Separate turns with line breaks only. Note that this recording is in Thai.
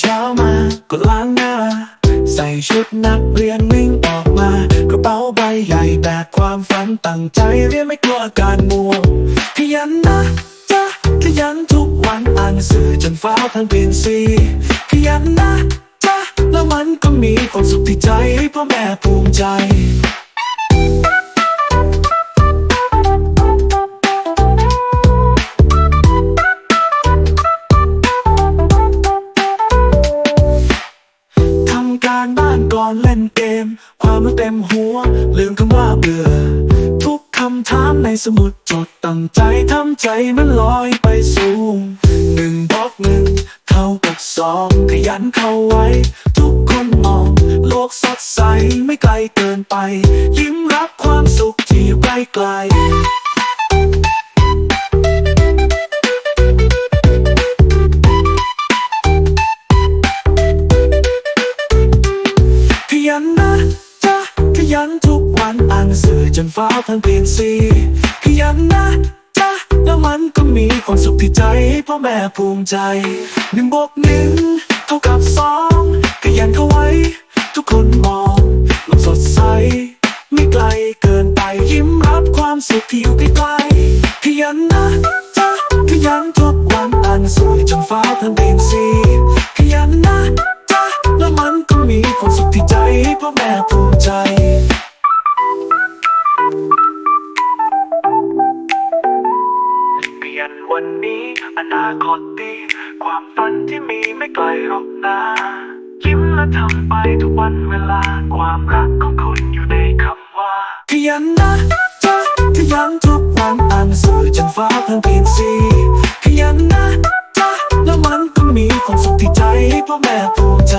เช้ามาก็ล้างหน้า ใส่ชุดนักเรียนวิ่งออกมากระเป๋าใบใหญ่แบกความฝันตั้งใจเรียนไม่กลัวอาการมัวขยันนะจ๊ะขยันทุกวันอ่านสื่อจนฟ้าพังเปลี่ยนสีขยันนะจ๊ะแล้วมันก็มีความสุขที่ใจให้พ่อแม่ภูมิใจำการบ้านก่อนเล่นเกม ความรู้เต็มหัว ลืมคำว่าเบื่อ ทุกคำถามในสมุดจดตั้งใจทำใจมันลอยไปสูงหนึ่งบวกหนึ่งเท่ากับสองขยันเข้าไว้ ทุกคนมอง โลกสดใสไม่ไกลเกินไป ยิ้มรับความสุขที่อยู่ใกล้ไันทุกวันอ่านสือจนฟ้าทั้งเปลี่ยนสีขยันนะจ๊ะแล้วมันก็มีความสุขที่ใจให้พ่อแม่ภูมิใจหนึ่งบวกหนึ่งเท่ากับสองขยันเข้าไว้ ทุกคนมองโลกสดใส ไม่ไกลเกินไปยิ้มรับความสุขที่อยู่ใกล้ๆขยันนะจ๊ะขยันทุกวันอ่านสือจนฟ้าทั้งเปลี่ยนสีขยันนะจ๊ะแล้วมันก็มีความสุขที่ใจให้พ่อแม่ภูมิใจ นี้ อนาคตดี ความฝันที่มีไม่ไกลหรอกนะยิ้มและทำไปทุกวันเวลา ความรักของคุณอยู่ในคำว่า ขยันนะจ๊ะขยันทุกวันอ่านสื่อจนฟ้าเพิ่งเปลี่ยนสีขยันนะจ๊ะแล้วมันก็มีความสุขที่ใจให้พ่อแม่ภูมิใจ